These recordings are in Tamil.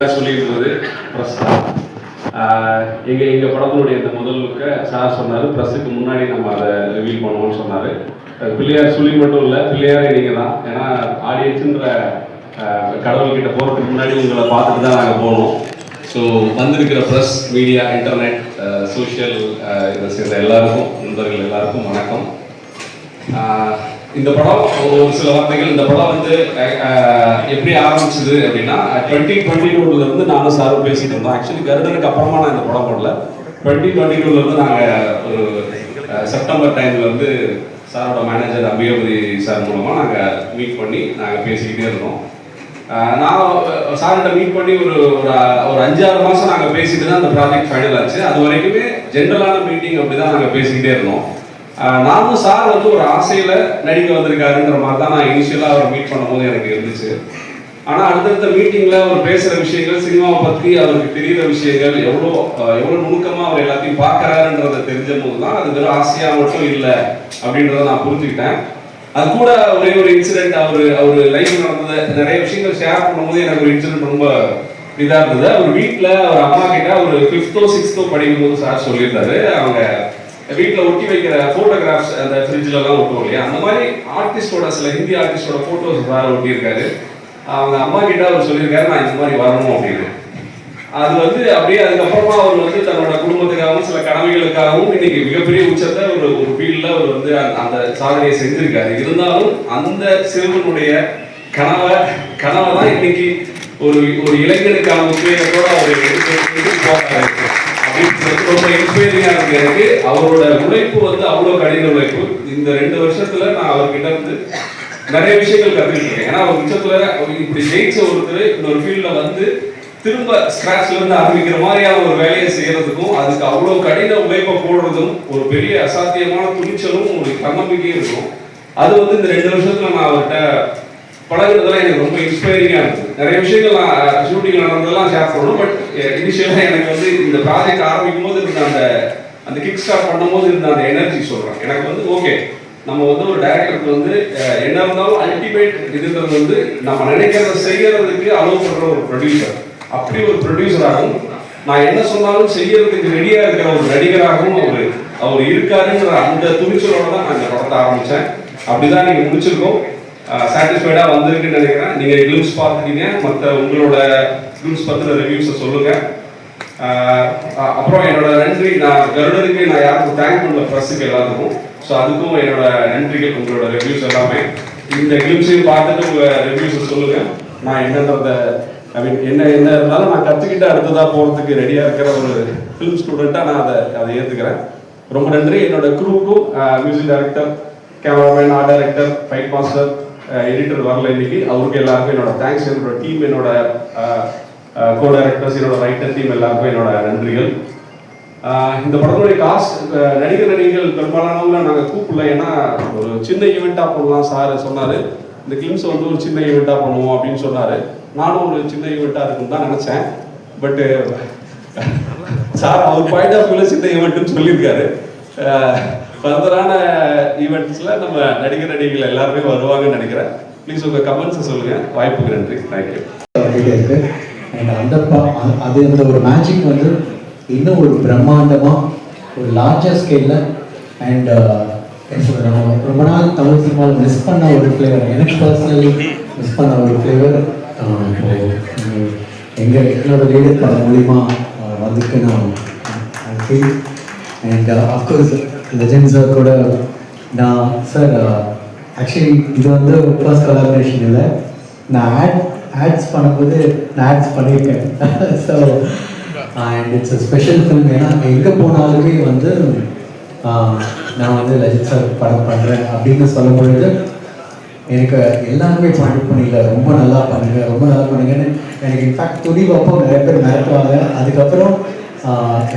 சொல்லியிருந்தது. ப்ரெஸ் எங்க எங்க படத்தினுடைய இந்த முதலுக்கு சார் சொன்னார். ப்ரெஸ்ஸுக்கு முன்னாடி நம்ம அதை ரிவீல் பண்ணுவோம்னு சொன்னார். பிள்ளையார் சொல்லி மட்டும் இல்லை பிள்ளையாரே நீங்கள் தான். ஏன்னா ஆடியன்ஸுன்ற கடவுள்கிட்ட போகிறதுக்கு முன்னாடி உங்களை பார்த்துட்டு தான் நாங்கள் போனோம். ஸோ வந்திருக்கிற ப்ரெஸ் மீடியா இன்டர்நெட் சோஷியல் இதை சேர்ந்த எல்லாருக்கும் நண்பர்கள் எல்லாருக்கும் வணக்கம். இந்த படம் ஒரு சில வார்த்தைகள் இந்த படம் வந்து எப்படி ஆரம்பிச்சது அப்படின்னா டுவெண்ட்டி டுவெண்ட்டி டூல இருந்து நானும் சாரும் பேசிட்டு இருந்தோம். ஆக்சுவலி கருடனுக்கு அப்புறமா நான் இந்த படம் போடல. டுவெண்ட்டி டுவெண்ட்டி டூல இருந்து நாங்கள் ஒரு செப்டம்பர் டைம்ல வந்து சாரோட மேனேஜர் அம்பிகாபதி சார் மூலமா நாங்கள் மீட் பண்ணி நாங்கள் பேசிக்கிட்டே இருந்தோம். நான் சார்கிட்ட மீட் பண்ணி ஒரு ஒரு ஒரு அஞ்சாறு மாதம் நாங்கள் பேசிட்டு தான் அந்த ப்ராஜெக்ட் ஃபைனல் ஆச்சு. அது வரைக்குமே ஜென்ரலான மீட்டிங் அப்படி தான் நாங்கள் பேசிக்கிட்டே இருந்தோம். நானும் சார் வந்து ஒரு ஆசையில் நடிக்க வந்திருக்காருன்ற மாதிரி தான் நான் இனிஷியலாக அவர் மீட் பண்ணும்போது எனக்கு இருந்துச்சு. ஆனால் அடுத்தடுத்த மீட்டிங்கில் அவர் பேசுகிற விஷயங்கள் சினிமாவை பற்றி அவருக்கு தெரிகிற விஷயங்கள் எவ்வளோ எவ்வளோ நுணுக்கமாக அவர் எல்லாத்தையும் பார்க்குறாருன்றத தெரிஞ்ச போது தான் அது வெறும் ஆசையாக மட்டும் இல்லை அப்படின்றத நான் புரிஞ்சுக்கிட்டேன். அது கூட ஒரே ஒரு இன்சிடென்ட் அவர் அவர் லைஃப் நடந்தது நிறைய விஷயங்கள் ஷேர் பண்ணும்போது எனக்கு ஒரு இன்சிடென்ட் ரொம்ப இதாக இருந்தது. அவர் வீட்டில் அவர் அம்மா கிட்ட ஒரு ஃபிஃப்த்தோ சிக்ஸ்த்தோ படிக்கும்போது சார் சொல்லியிருந்தாரு. அவங்க வீட்டில் ஒட்டி வைக்கிற ஃபோட்டோகிராஃப்ஸ் அந்த ஃப்ரிட்ஜ்லலாம் ஒட்டுவோம் இல்லையா? அந்த மாதிரி ஆர்டிஸ்டோட சில ஹிந்தி ஆர்டிஸ்டோட ஃபோட்டோஸ் வேறு ஒட்டியிருக்காரு. அவங்க அம்மா கிட்ட அவர் சொல்லியிருக்காரு நான் இந்த மாதிரி வரணும் அப்படின்னு. அது வந்து அப்படியே அதுக்கப்புறமா அவர் வந்து தன்னோட குடும்பத்துக்காகவும் சில கடமைகளுக்காகவும் இன்னைக்கு மிகப்பெரிய உச்சத்தை ஒரு ஒரு ஃபீல்டில் அவர் வந்து அந்த- அந்த சாதனையை செஞ்சிருக்காரு. இருந்தாலும் அந்த சிறுவனுடைய கனவை கனவை தான் இன்னைக்கு ஒரு ஒரு இளைஞனுக்கான உத்வேகத்தோட அவர் எடுத்து ரொம்ப இன்ஸ்பைரிங்கா இருக்கு. எனக்கு அவரோட உழைப்பு வந்து அவ்வளவு கடின உழைப்பு. இந்த ரெண்டு வருஷத்துல நான் அவர்கிட்ட இருந்து நிறைய விஷயங்கள் கற்றுக்கிட்டேன் ஏன்னா அவர் விஷயத்துல இப்படி ஜெயிச்ச ஒருத்தர் இன்னொரு ஃபீல்ட்ல வந்து திரும்ப ஸ்கிராச்ல இருந்து ஆரம்பிக்கிற மாதிரியான ஒரு வேலையை செய்யறதுக்கும் அதுக்கு அவ்வளவு கடின உழைப்பை போடுறதும் ஒரு பெரிய அசாத்தியமான துணிச்சலும் ஒரு தன்னம்பிக்கையும் இருக்கும். அது வந்து இந்த ரெண்டு வருஷத்துல நான் அவர்கிட்ட பழகுறதுலாம் எனக்கு ரொம்ப இன்ஸ்பைரிங்காக இருந்துச்சு நிறைய விஷயங்கள் நான் ஷூட்டிங் நடந்ததெல்லாம் ஷேர் பண்ணணும் பட் இனிஷியலாக எனக்கு வந்து இந்த ப்ராஜெக்ட் ஆரம்பிக்கும் போது இருந்த அந்த அந்த கிக் ஸ்டார்ட் பண்ணும்போது இருந்த அந்த எனர்ஜி சொல்கிறேன் எனக்கு வந்து ஓகே நம்ம வந்து ஒரு டைரக்டருக்கு வந்து என்ன இருந்தாலும் அல்டிமேட் இதுன்றது வந்து நம்ம நினைக்கிறத செய்யறதுக்கு அலோவ் பண்ணுற ஒரு ப்ரொடியூசர் அப்படி ஒரு ப்ரொடியூசராகவும் நான் என்ன சொன்னாலும் செய்யறதுக்கு ரெடியாக இருக்கிற ஒரு நடிகராகவும் அவர் அவர் இருக்காருன்ற அந்த துணிச்சலோட தான் நான் இந்த படத்தை ஆரம்பித்தேன் அப்படிதான் நீங்கள் முடிச்சிருக்கோம். சாட்டிஸ்ஃபைடா வந்திருக்குன்னு நினைக்கிறேன். நீங்க கிளிம்ஸ் பார்த்துட்டீங்க. மற்ற உங்களோட கிளிம்ஸ் பத்தின ரிவ்யூஸை சொல்லுங்க. அப்புறம் என்னோட நன்றி. நான் கருடருக்கு நான் யாருக்கும் தேங்க் பண்ணல. ப்ரெஸ்ஸுக்கு எல்லாத்துக்கும். ஸோ அதுக்கும் என்னோட நன்றிகள் உங்களோட ரிவ்யூஸ் எல்லாமே. இந்த கிளிம்ஸையும் பார்த்துட்டு உங்க ரிவ்யூஸை சொல்லுங்க. நான் என்னன்றத ஐ மீன் என்ன என்ன இருந்தாலும் நான் கற்றுக்கிட்டு அடுத்ததாக போகிறதுக்கு ரெடியாக இருக்கிற ஒரு ஃபிலிம் ஸ்டூடெண்ட்டாக நான் அதை அதை ஏற்றுக்கிறேன் ரொம்ப நன்றி. என்னோட குரூப்புக்கும் music director cameraman art director fight master editor வரல இன்னைக்கு. அவருக்கு எல்லாருக்கும் என்னோட தேங்க்ஸ் என்னோட டீம் என்னோட கோ டைரக்டர்ஸ் என்னோட ரைட்டர் டீம் எல்லாருக்கும் என்னோட நன்றிகள். இந்த படத்துடைய காஸ்ட் நடிகர் நடிகைகள் பெரும்பாலானவங்கள நாங்கள் கூப்பிடல. ஏன்னா ஒரு சின்ன ஈவெண்ட்டாக பண்ணலாம் சார் சொன்னார். இந்த கிளிம்ஸ் வந்து ஒரு சின்ன ஈவெண்ட்டாக பண்ணுவோம் அப்படின்னு சொன்னார். நானும் ஒரு சின்ன ஈவெண்ட்டாக இருக்குன்னு தான் நினச்சேன். பட்டு சார் அவர் பாயிண்ட் ஆஃப் வியூவில் சின்ன ஈவெண்ட்டுன்னு சொல்லியிருக்காரு. ஃபர்தரான ஈவெண்ட்ஸில் நம்ம நடிகர் நடிகைகள் எல்லாருமே வருவாங்கன்னு நினைக்கிறேன். ப்ளீஸ் உங்கள் கமெண்ட்ஸை சொல்லுங்கள் வாய்ப்புக்கு நன்றி. தேங்க்யூ இருக்கு அண்ட் அந்த அது அந்த ஒரு மேஜிக் வந்து இன்னும் ஒரு பிரம்மாண்டமாக ஒரு லார்ஜர் ஸ்கேலில் அண்ட் ரொம்ப நாள் தமிழ் சினிமாவில் மிஸ் பண்ண ஒரு ஃப்ளேவர் எனக்கு பர்சனலி மிஸ் பண்ண ஒரு ஃப்ளேவர் எங்கள் எங்களோட லீடர் படம் மூலிமா வந்துட்டு நான் அண்ட் அஃப்கோர்ஸ் லெஜெண்ட் சார் கூட நான் சார் ஆக்சுவலி uh, இது வந்து ஃபர்ஸ்ட் கொலாபரேஷன் இல்லை. நான் ஆட் ஆட்ஸ் பண்ணும்போது நான் ஆட்ஸ் பண்ணியிருக்கேன். So and it's a special film ஏன்னா எங்கே போனாலுமே வந்து நான் வந்து லஜித் சார் படம் பண்ணுறேன் அப்படின்னு சொல்லும் பொழுது எனக்கு எல்லாருமே பாயிண்ட் பண்ணல ரொம்ப நல்லா பண்ணுங்க ரொம்ப நல்லா பண்ணுங்கன்னு எனக்கு இன்ஃபேக்ட் துணிவு அப்போ நிறைய பேர் மிரட்டுவாங்க. அதுக்கப்புறம்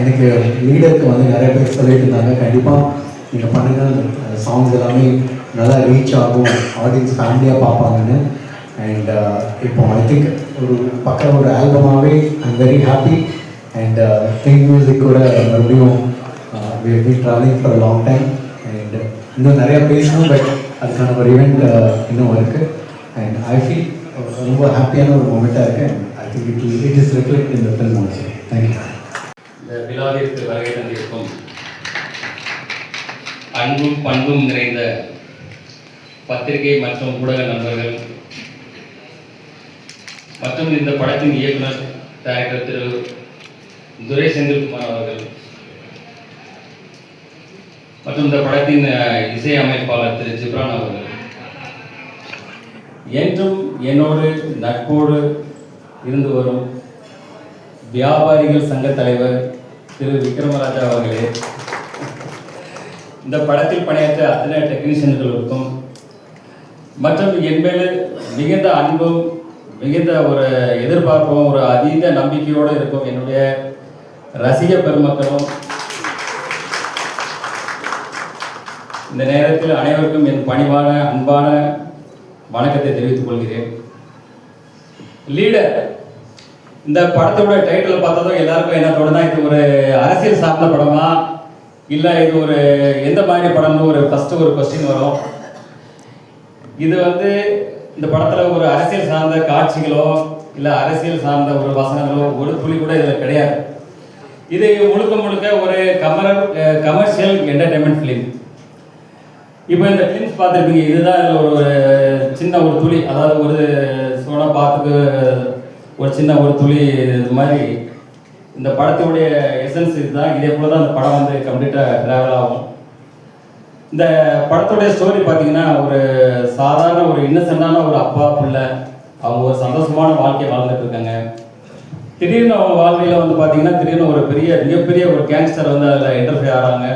எனக்கு லீடருக்கு வந்து நிறைய பேர் சொல்லிட்டு இருந்தாங்க. கண்டிப்பாக நீங்கள் பண்ணுங்கள் சாங்ஸ் எல்லாமே நல்லா ரீச் ஆகும். ஆடியன்ஸ் ஃபேமிலியாக பார்ப்பாங்கன்னு. அண்ட் இப்போ ஐ திங்க் ஒரு பக்கம் ஒரு ஆல்பமாகவே I'm very happy and think music கூட மறுபடியும் travelling for long time and இன்னும் நிறைய பேசணும் பட் அதுக்கான ஒரு ஈவெண்ட் இன்னும் இருக்குது அண்ட் ஐ ஃபீல் ரொம்ப ஹாப்பியான ஒரு மூமெண்ட்டாக இருக்குது I think it it is reflect இந்த ஃபில்ம் the film இந்த விழாவிற்கு வருகை தந்திருக்கும் அன்பும் பண்பும் நிறைந்த பத்திரிகை மற்றும் ஊடக நண்பர்கள் மற்றும் இந்த படத்தின் இயக்குனர் டைரக்டர் திரு. துரை செந்தில்குமார் அவர்கள் மற்றும் இந்த படத்தின் இசை அமைப்பாளர் திரு. ஜிப்ரான் அவர்கள். என்றும் என்னோடு நட்போடு இருந்து வரும் வியாபாரிகள் சங்க தலைவர் திரு விக்ரமராஜா அவர்களே இந்த படத்தில் பணியாற்ற அத்தனை டெக்னீஷியன்களுக்கும் மற்றும் என் மேல் மிகுந்த அன்பும் மிகுந்த ஒரு எதிர்பார்ப்பும் ஒரு அதீத நம்பிக்கையோடு இருக்கும் என்னுடைய ரசிக பெருமக்களும் இந்த நேரத்தில் அனைவருக்கும் என் பணிவான அன்பான வணக்கத்தை தெரிவித்துக் கொள்கிறேன். லீடர் இந்த படத்தோட டைட்டில் பார்த்ததும் எல்லாருக்கும் என்ன தோணுனா இது ஒரு அரசியல் சார்ந்த படமா? இல்லை இது ஒரு எந்த மாதிரி படம்னு ஒரு ஃபர்ஸ்ட் ஒரு கொஸ்டின் வரும். இது வந்து இந்த படத்தில் ஒரு அரசியல் சார்ந்த காட்சிகளோ இல்லை அரசியல் சார்ந்த ஒரு வசனங்களோ ஒரு துளி கூட இதில் கிடையாது. இது முழுக்க முழுக்க ஒரு கமர் கமர்ஷியல் என்டர்டைன்மெண்ட் ஃபிலிம் இப்போ இந்த ஃபிலிம்ஸ் பார்த்துருப்பீங்க இதுதான் இதில் ஒரு சின்ன ஒரு துளி அதாவது ஒரு சோனா பாத்துக்கு ஒரு சின்ன ஒரு துளி இது மாதிரி இந்த படத்துடைய எசன்ஸ் இதுதான். இதே போல தான் அந்த படம் வந்து கம்ப்ளீட்டாக ட்ராவல் ஆகும். இந்த படத்துடைய ஸ்டோரி பார்த்தீங்கன்னா ஒரு சாதாரண ஒரு இன்னசென்டான ஒரு அப்பா பிள்ளை அவங்க ஒரு சந்தோஷமான வாழ்க்கையை வாழ்ந்துட்டு இருக்காங்க. திடீர்னு அவங்க வாழ்க்கையில் வந்து பார்த்தீங்கன்னா திடீர்னு ஒரு பெரிய மிகப்பெரிய ஒரு கேங்ஸ்டர் வந்து அதில் இன்டர்ஃபியர் ஆகிறாங்க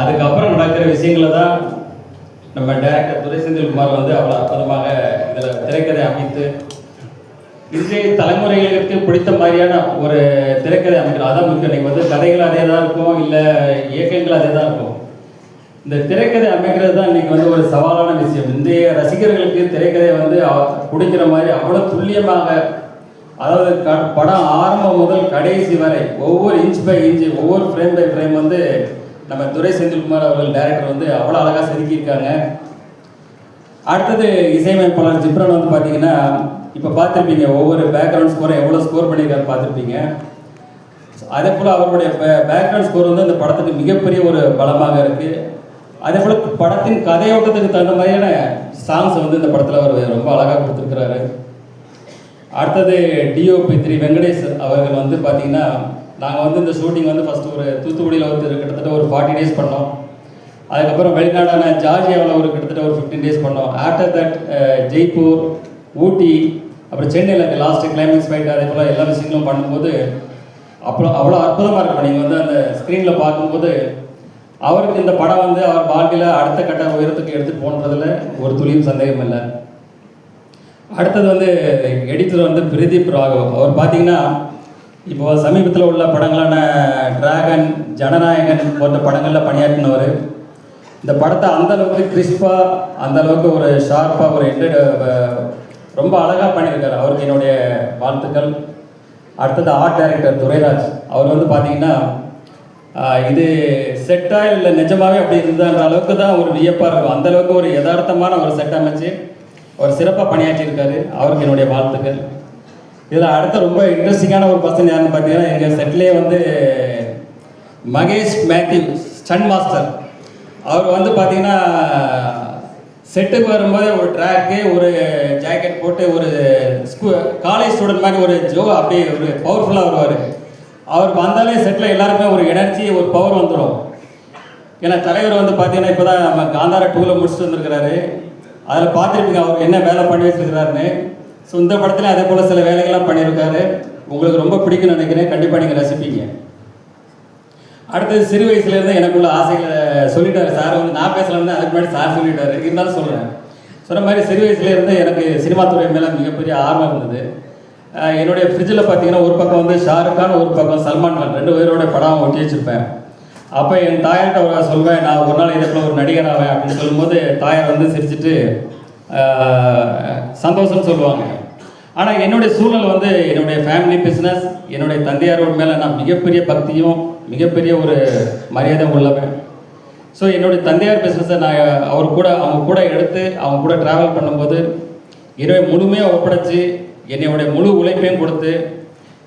அதுக்கப்புறம் நடக்கிற விஷயங்களை தான் நம்ம டைரக்டர் துரை செந்தில்குமார் வந்து அவ்வளோ அற்புதமாக இதில் திரைக்கதை அமைத்து இன்றைய தலைமுறைகளுக்கு பிடித்த மாதிரியான ஒரு திரைக்கதை அமைக்கிறார் அதான் முக்கியம். நீங்கள் வந்து கதைகள் அதே தான் இருக்கும் இல்லை இயக்கங்கள் அதே தான் இருக்கும். இந்த திரைக்கதை அமைக்கிறது தான் இன்னைக்கு வந்து ஒரு சவாலான விஷயம். இன்றைய ரசிகர்களுக்கு திரைக்கதை வந்து பிடிக்கிற மாதிரி அவ்வளோ துல்லியமாக அதாவது க- படம் ஆரம்பம் முதல் கடைசி வரை ஒவ்வொரு இன்ச் பை இன்ச் ஒவ்வொரு ஃப்ரேம் பை ஃப்ரேம் வந்து நம்ம துரை செந்தில்குமார் அவர்கள் டைரக்டர் வந்து அவ்வளோ அழகாக செதுக்கியிருக்காங்க. அடுத்தது இசையமைப்பாளர் ஜிப்ரன் வந்து பார்த்தீங்கன்னா இப்போ பார்த்துருப்பீங்க ஒவ்வொரு பேக்ரவுண்ட் ஸ்கோரை எவ்வளோ ஸ்கோர் பண்ணியிருக்காரு பார்த்துருப்பீங்க. அதே போல் அவருடைய பேக்ரவுண்ட் ஸ்கோர் வந்து இந்த படத்துக்கு மிகப்பெரிய ஒரு பலமாக இருக்குது அதே போல் படத்தின் கதையோட்டத்துக்கு தகுந்த மாதிரியான சாங்ஸ் வந்து இந்த படத்தில் அவர் ரொம்ப அழகாக கொடுத்துருக்கிறாரு. அடுத்தது டிஓபி த்ரீ வெங்கடேஷ் அவர்கள் வந்து பார்த்தீங்கன்னா நாங்கள் வந்து இந்த ஷூட்டிங் வந்து ஃபஸ்ட்டு ஒரு தூத்துக்குடியில் வந்து கிட்டத்தட்ட ஒரு ஃபார்ட்டி டேஸ் பண்ணோம். அதுக்கப்புறம் வெளிநாடான ஜார்ஜியாவில் ஒரு கிட்டத்தட்ட ஒரு ஃபிஃப்டீன் டேஸ் பண்ணோம். ஆஃப்டர் தட் ஜெய்ப்பூர் ஊட்டி அப்புறம் சென்னையில் லாஸ்ட்டு கிளைமேக்ஸ் ஃபைட் அதே போல் எல்லா விஷயங்களும் பண்ணும்போது அப்புறம் அவ்வளோ அற்புதமாக இருக்கும். நீங்கள் வந்து அந்த ஸ்க்ரீனில் பார்க்கும்போது அவருக்கு இந்த படம் வந்து அவர் வாழ்க்கையில் அடுத்த கட்ட உயரத்துக்கு எடுத்துகிட்டு போன்றதில் ஒரு துளியும் சந்தேகம் இல்லை. அடுத்தது வந்து எடிட்டர் வந்து பிரதீப் ராகவ். அவர் பார்த்தீங்கன்னா இப்போ சமீபத்தில் உள்ள படங்களான டிராகன் ஜனநாயகன் போன்ற படங்களில் பணியாற்றினவர். இந்த படத்தை அந்த அளவுக்கு கிறிஸ்பாக அந்த அளவுக்கு ஒரு ஷார்ப்பாக ஒரு என்டர் ரொம்ப அழகாக பண்ணியிருக்காரு. அவருக்கு என்னுடைய வாழ்த்துக்கள். அடுத்தது ஆர்ட் டைரக்டர் துரைராஜ். அவர் வந்து பார்த்தீங்கன்னா இது செட்டாக இல்லை நிஜமாகவே அப்படி இருந்தான்ற அளவுக்கு தான் ஒரு வியப்பாக இருக்கும். அந்த அளவுக்கு ஒரு யதார்த்தமான ஒரு செட் அமைச்சு ஒரு சிறப்பாக பணியாற்றியிருக்காரு. அவருக்கு என்னுடைய வாழ்த்துக்கள். இதில் அடுத்த ரொம்ப இன்ட்ரெஸ்டிங்கான ஒரு பர்சன் யாருன்னு பார்த்தீங்கன்னா எங்கள் செட்லேயே வந்து மகேஷ் மேத்யூ ஸ்டன் மாஸ்டர் அவர் வந்து பார்த்தீங்கன்னா செட்டுக்கு வரும்போது ஒரு ட்ராக்கு ஒரு ஜாக்கெட் போட்டு ஒரு ஸ்கூ காலேஜ் ஸ்டூடெண்ட் மாதிரி ஒரு ஜோ அப்படியே ஒரு பவர்ஃபுல்லாக வருவார். அவர் வந்தாலே செட்டில் எல்லாருக்குமே ஒரு எனர்ஜி ஒரு பவர் வந்துடும் ஏன்னா தலைவர் வந்து பார்த்தீங்கன்னா இப்போ தான் நம்ம காந்தாரா டூவில் முடிச்சுட்டு வந்திருக்கிறாரு. அதில் பார்த்துருப்பீங்க அவர் என்ன வேலை பண்ணி வச்சிருக்கிறாருன்னு. ஸோ இந்த படத்தில் அதே போல் சில வேலைகள்லாம் பண்ணியிருக்காரு. உங்களுக்கு ரொம்ப பிடிக்கும்னு நினைக்கிறேன். கண்டிப்பாக நீங்கள் ரசிப்பீங்க. அடுத்தது சிறு வயசுலேருந்து எனக்குள்ள ஆசைகளை சொல்லிட்டாரு. சார் வந்து நான் பேசலாம்னு அதுக்கு முன்னாடி சார் சொல்லிட்டாரு. இருந்தாலும் சொல்கிறேன் சொன்ன மாதிரி சிறு வயசுலேருந்து எனக்கு சினிமா துறை மேலே மிகப்பெரிய ஆர்வம் இருந்தது. என்னுடைய ஃப்ரிட்ஜில் பார்த்தீங்கன்னா ஒரு பக்கம் வந்து ஷாருக் கான் ஒரு பக்கம் சல்மான் கான். ரெண்டு பேரோட படம் ஒட்டி வச்சிருப்பேன். அப்போ என் தாயார்கிட்ட ஒரு சொல்வேன். நான் ஒரு நாள் இதற்குள்ள ஒரு நடிகர் ஆவேன் அப்படின்னு சொல்லும்போது தாயார் வந்து சிரிச்சிட்டு சந்தோஷம்னு சொல்லுவாங்க. ஆனால் என்னுடைய சூழல் வந்து என்னுடைய ஃபேமிலி பிஸ்னஸ் என்னுடைய தந்தையாரோட மேலே நான் மிகப்பெரிய பக்தியும் மிகப்பெரிய ஒரு மரியாதை உள்ளவன். ஸோ என்னுடைய தந்தையார் பிஸ்னஸை நான் அவர் கூட அவங்க கூட எடுத்து அவங்க கூட ட்ராவல் பண்ணும்போது இரவை முழுமையாக ஒப்படைச்சி என்னுடைய முழு உழைப்பையும் கொடுத்து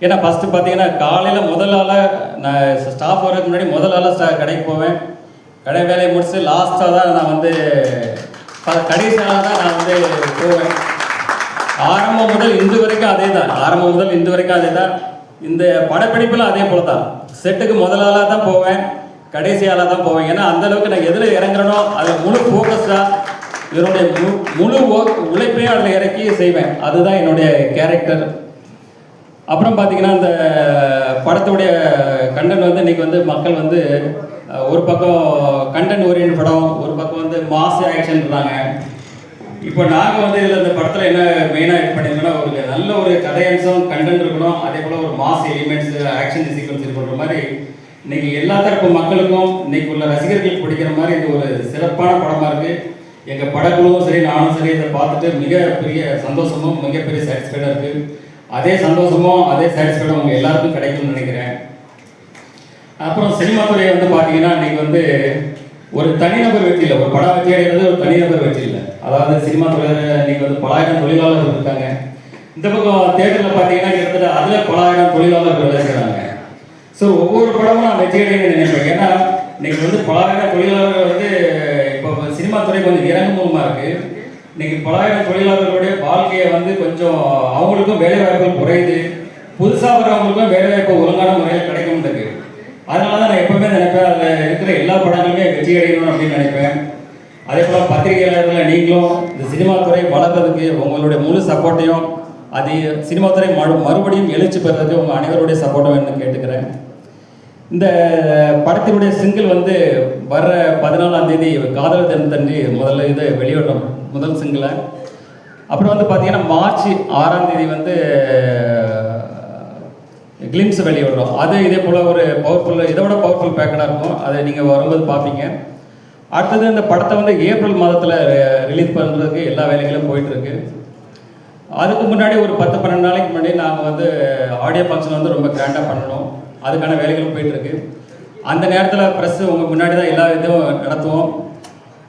ஏன்னா ஃபஸ்ட்டு பார்த்தீங்கன்னா காலையில் முதல் ஆளாக நான் ஸ்டாஃப் வரதுக்கு முன்னாடி முதல் ஆளாக ஸ்டா கடைக்கு போவேன். கடை வேலையை முடிச்சு லாஸ்ட்டாக தான் நான் வந்து கடைசியாக தான் நான் வந்து போவேன். ஆரம்பம் முதல் இன்று வரைக்கும் அதே தான் ஆரம்பம் முதல் இன்று வரைக்கும் அதே தான் இந்த படப்பிடிப்பில் அதே போல தான் செட்டுக்கு முதல் ஆளாக தான் போவேன் கடைசி ஆளாக தான் போவேன். ஏன்னா அந்தளவுக்கு நான் எதில் இறங்குறனோ அதில் முழு ஃபோக்கஸ்டாக இதனுடைய மு முழு உழைப்பையும் அதில் இறக்கி செய்வேன். அதுதான் என்னுடைய கேரக்டர் அப்புறம் பார்த்தீங்கன்னா இந்த படத்துடைய கண்டென்ட் வந்து இன்றைக்கி வந்து மக்கள் வந்து ஒரு பக்கம் கண்டென்ட் ஓரியன்ட் படம் ஒரு பக்கம் வந்து மாஸ் ஆக்ஷன்றாங்க இப்போ நாங்கள் வந்து இதில் இந்த படத்தில் என்ன மெயினாக இது பண்ணியிருக்கோம்னா ஒரு நல்ல ஒரு கதையம்சம் கண்டென்ட் இருக்கணும். அதே போல் ஒரு மாஸ் எலிமெண்ட்ஸ் ஆக்ஷன் சீக்வன்ஸ் இருக்கிற மாதிரி இன்னைக்கு எல்லா தரப்பு மக்களுக்கும் இன்னைக்கு உள்ள ரசிகர்களுக்கு பிடிக்கிற மாதிரி இது ஒரு சிறப்பான படமாக இருக்குது எங்கள் படக்குழுவும் சரி நானும் சரி இதை பார்த்துட்டு மிகப்பெரிய சந்தோஷமும் மிகப்பெரிய சாட்டிஸ்ஃபைடாக இருக்குது அதே சந்தோஷமும் அதே சாட்டிஸ்ஃபைடும் உங்கள் எல்லாருக்கும் கிடைக்கும்னு நினைக்கிறேன். அப்புறம் சினிமா துறையை வந்து பார்த்தீங்கன்னா இன்னைக்கு வந்து ஒரு தனிநபர் வெற்றி இல்லை. ஒரு படம் வெற்றி அடைகிறது ஒரு தனிநபர் வெற்றி இல்லை. அதாவது சினிமா துறையில் இன்னைக்கு வந்து பலாயிரம் தொழிலாளர்கள் இருக்காங்க. இந்த பக்கம் தேட்டரில் பார்த்தீங்கன்னா கிட்டத்தட்ட அதில் பலாயிரம் தொழிலாளர்கள் வேலை செய்கிறாங்க ஸோ ஒவ்வொரு படமும் நான் வெற்றி நினைப்பேன் ஏன்னா இன்னைக்கு வந்து பலாயிரம் தொழிலாளர்கள் வந்து இப்போ சினிமா துறை கொஞ்சம் இறங்குமுகமாக இருக்குது இன்னைக்கு பலாயிரம் தொழிலாளர்களுடைய வாழ்க்கையை வந்து கொஞ்சம் அவங்களுக்கும் வேலைவாய்ப்புகள் குறையுது. புதுசாக வரவங்களுக்கும் வேலைவாய்ப்பு ஒழுங்கான முறையில் கிடைக்கும் மாட்டேங்குது அதனால தான் நான் எப்பவுமே நினைப்பேன் அதில் இருக்கிற எல்லா படங்களுமே வெற்றி அடையணும் அப்படின்னு நினைப்பேன். அதே போல் பத்திரிகையாளர்கள் நீங்களும் இந்த சினிமா துறை வளர்றதுக்கு உங்களுடைய முழு சப்போர்ட்டையும் அது சினிமா துறை மறு மறுபடியும் எழுச்சி பெறதுக்கு உங்கள் அனைவருடைய சப்போர்ட்டும் வேணும்னு கேட்டுக்கிறேன். இந்த படத்தினுடைய சிங்கிள் வந்து வர்ற பதினாலாம் தேதி காதல் தினத்தன்றி முதல்ல இது வெளியிடும் முதல் சிங்கிளை. அப்புறம் வந்து பார்த்தீங்கன்னா மார்ச் ஆறாம் தேதி வந்து கிளிம்ஸ் வெளியிடுறோம். அது இதே போல் ஒரு பவர்ஃபுல் இதை விட பவர்ஃபுல் பேக்கடாக இருக்கும். அதை நீங்கள் வரும்போது பார்ப்பீங்க. அடுத்தது இந்த படத்தை வந்து ஏப்ரல் மாதத்தில் ரிலீஸ் பண்ணுறதுக்கு எல்லா வேலைகளும் போயிட்டுருக்கு. அதுக்கு முன்னாடி ஒரு பத்து பன்னெண்டு நாளைக்கு முன்னாடி நாங்கள் வந்து ஆடியோ ஃபங்க்ஷன் வந்து ரொம்ப கிராண்டாக பண்ணணும். அதுக்கான வேலைகளும் போயிட்டுருக்கு. அந்த நேரத்தில் ப்ரெஸ் உங்கள் முன்னாடி தான் எல்லா இதுவும் நடத்துவோம்.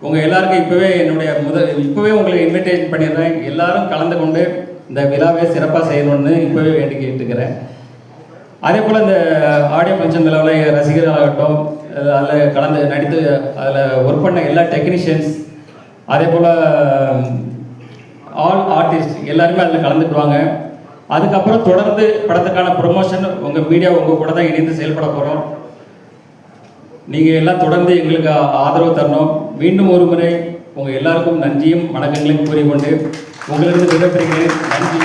உங்கள் எல்லாருக்கும் இப்போவே என்னுடைய முதல் இப்போவே உங்களுக்கு இன்விடேஷன் பண்ணிடுறேன். எல்லாரும் கலந்து கொண்டு இந்த விழாவை சிறப்பாக செய்யணும்னு இப்போவே வேண்டி கேட்டுக்கிறேன் அதே போல் இந்த ஆடியோ ஃபங்க்ஷன் விழாவில் ரசிகர்களாகட்டும் அதில் கலந்து நடித்து அதில் ஒர்க் பண்ண எல்லா டெக்னீஷியன்ஸ் அதே போல் ஆல் ஆர்டிஸ்ட் எல்லாருமே அதில் கலந்துக்குவாங்க. அதுக்கப்புறம் தொடர்ந்து படத்துக்கான ப்ரொமோஷன் உங்கள் மீடியா உங்கள் கூட தான் இணைந்து செயல்பட போகிறோம் நீங்கள் எல்லாம் தொடர்ந்து எங்களுக்கு ஆதரவு தரணும். மீண்டும் ஒரு முறை உங்கள் எல்லாருக்கும் நன்றியும் வணக்கங்களையும் கூறிக்கொண்டு உங்களிருந்து விடைபெறுகிறேன். நன்றி.